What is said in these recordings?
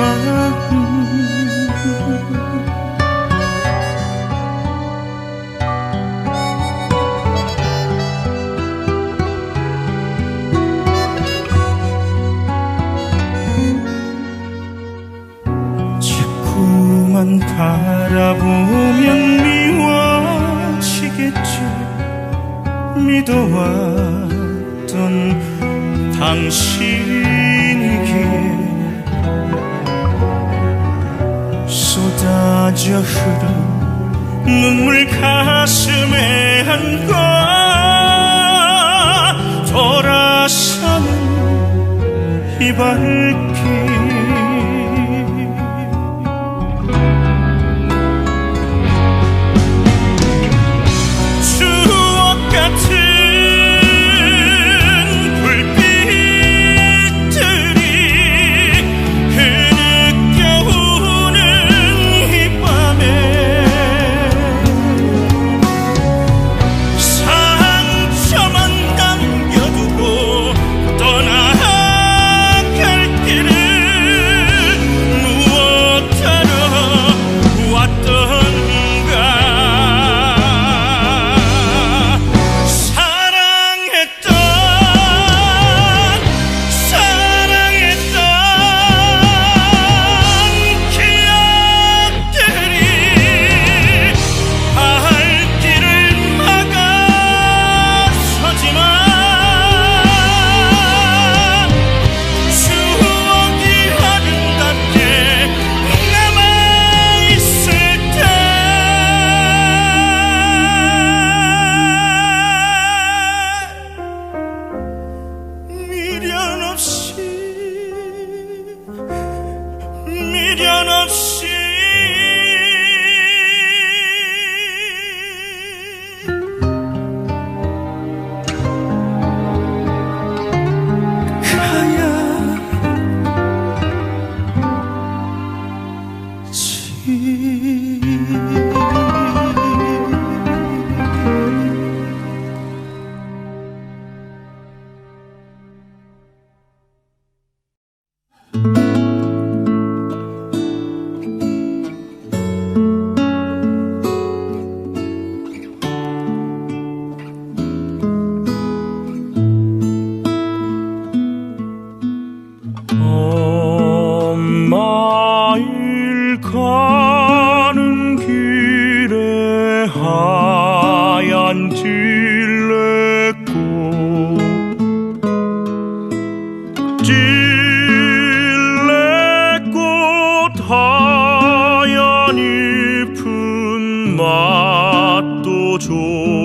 이 Oh.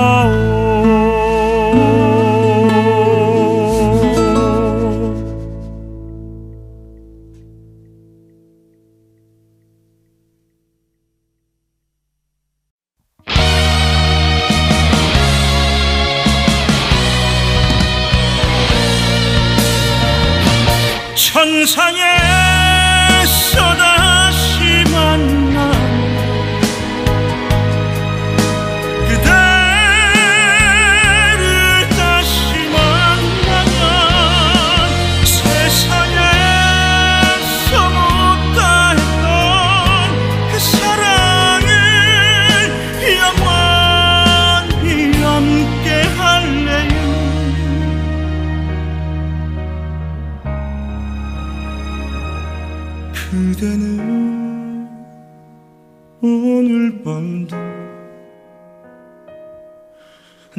Oh.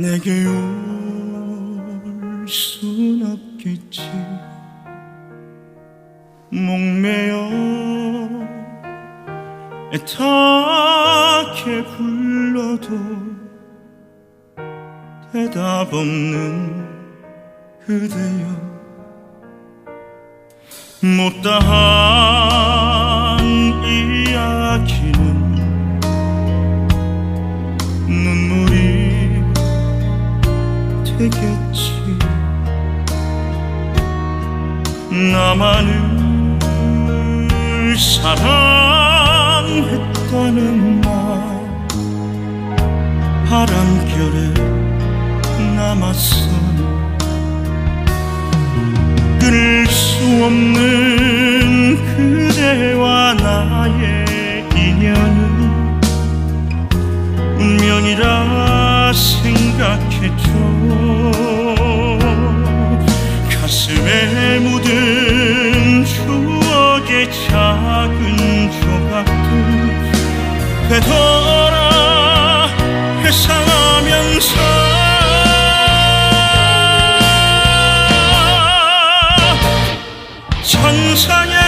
내게 올 순 없겠지. 목매어 애타게 불러도 대답 없는 그대여. 못다한 나만을 사랑했다는 말. 바람결에 남았어 끊을 수 없는 그대와 나의 인연은 운명이라 생각 되돌아 회상하면서 천상에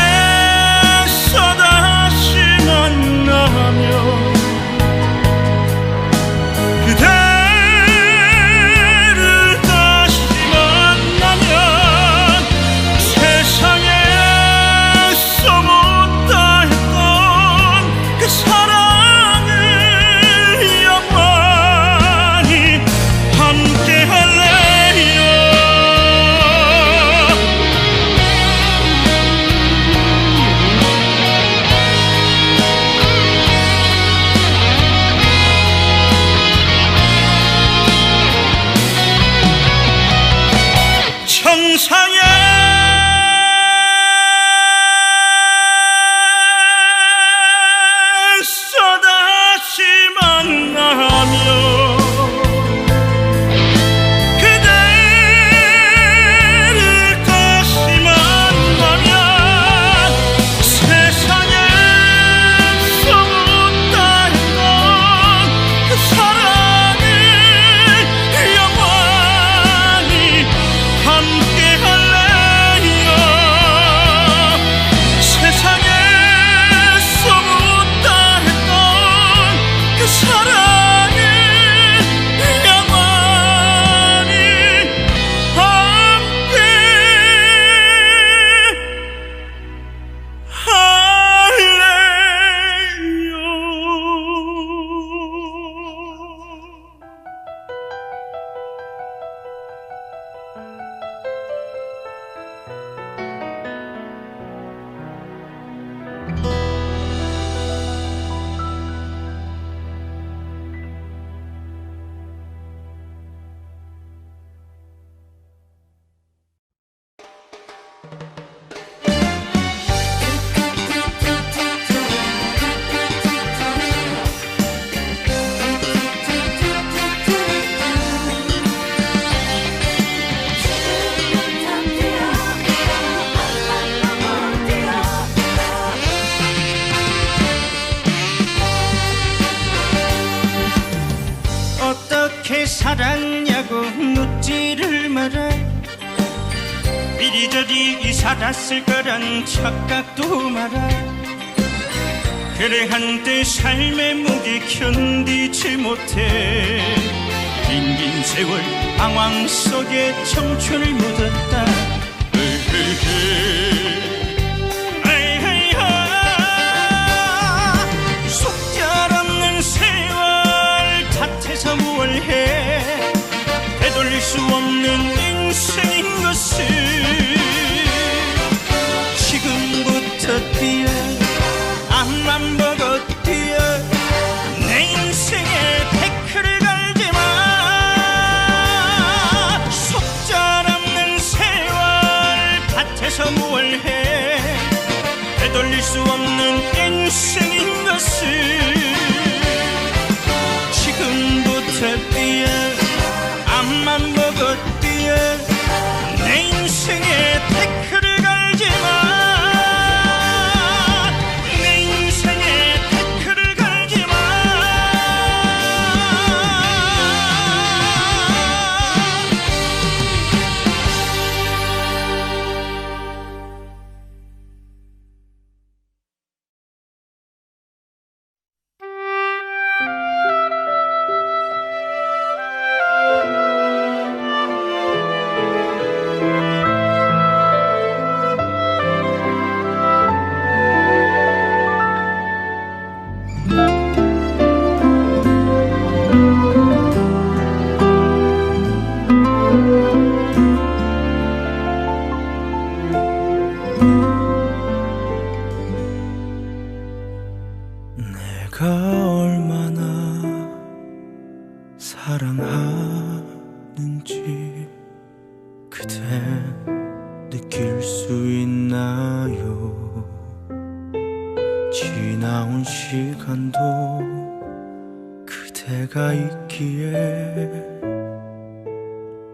살았냐고 묻지를 마라 이리저리 살았을 거란 착각도 마라 그래 한때 삶의 무게 견디지 못해. 긴긴 세월 방황 속에 청춘을 묻었다. 으흐흐.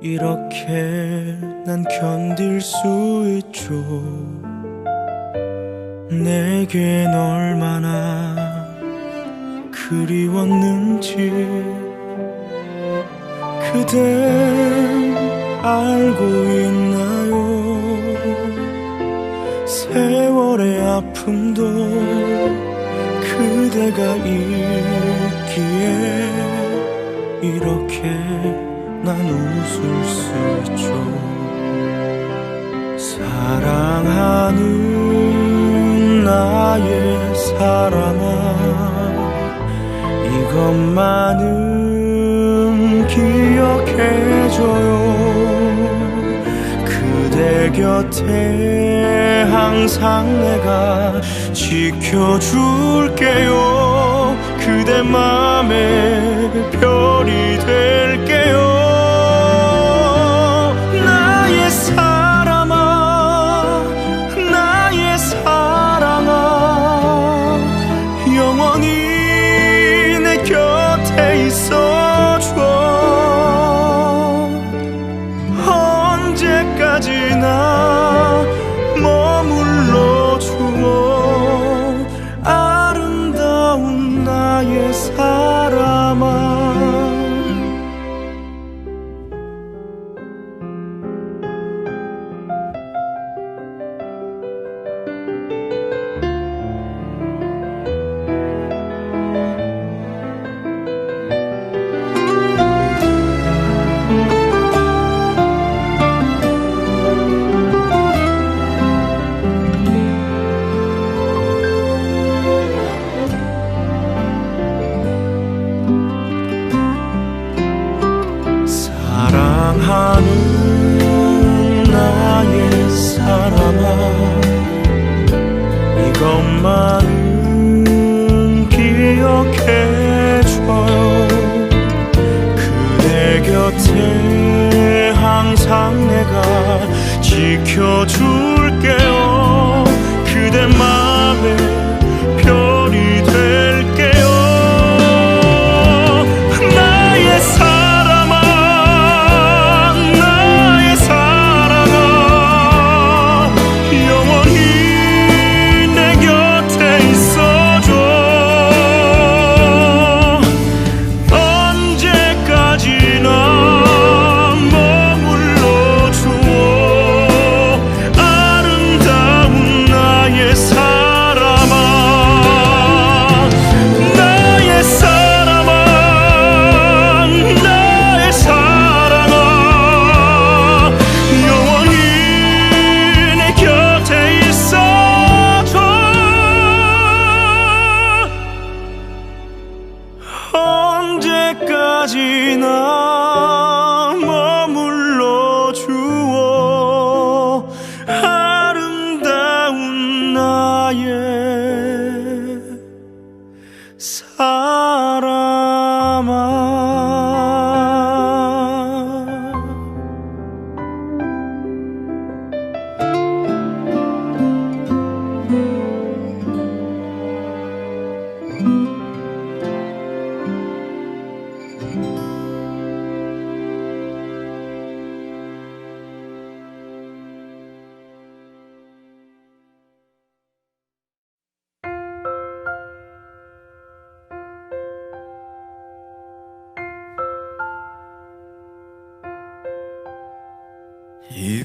이렇게 난 견딜 수 있죠. 내겐 얼마나 그리웠는지 그댄 알고 있나요 세월의 아픔도 그대가 있기에 이렇게 난 웃을 수 있죠. 사랑하는 나의 사랑아 이것만은 기억해줘요. 그대 곁에 항상 내가 지켜줄게요. 그대 맘에 별이 될게요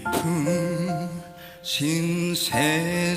이쁜 세상을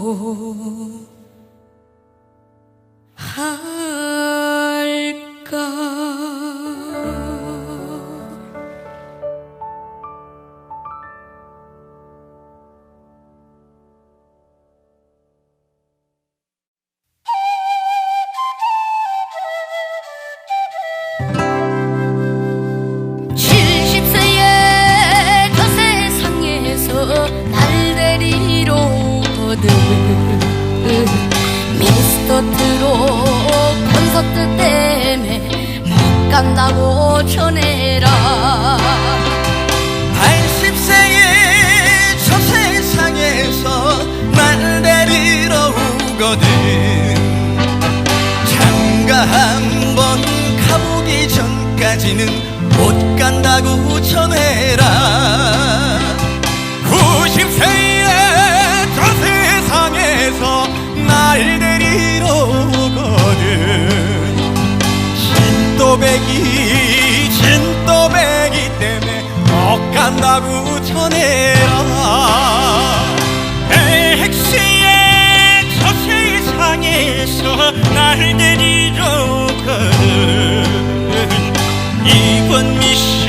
Oh. 장가 한번 가보기 전까지는 못 간다고 전해라. 90세의 저 세상에서 날 데리러 오거든. 진또배기 진또배기 때문에 못 간다고 전해라 날 데리러 가는 이번 미션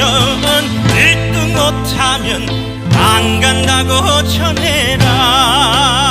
1등 못하면 안 간다고 전해라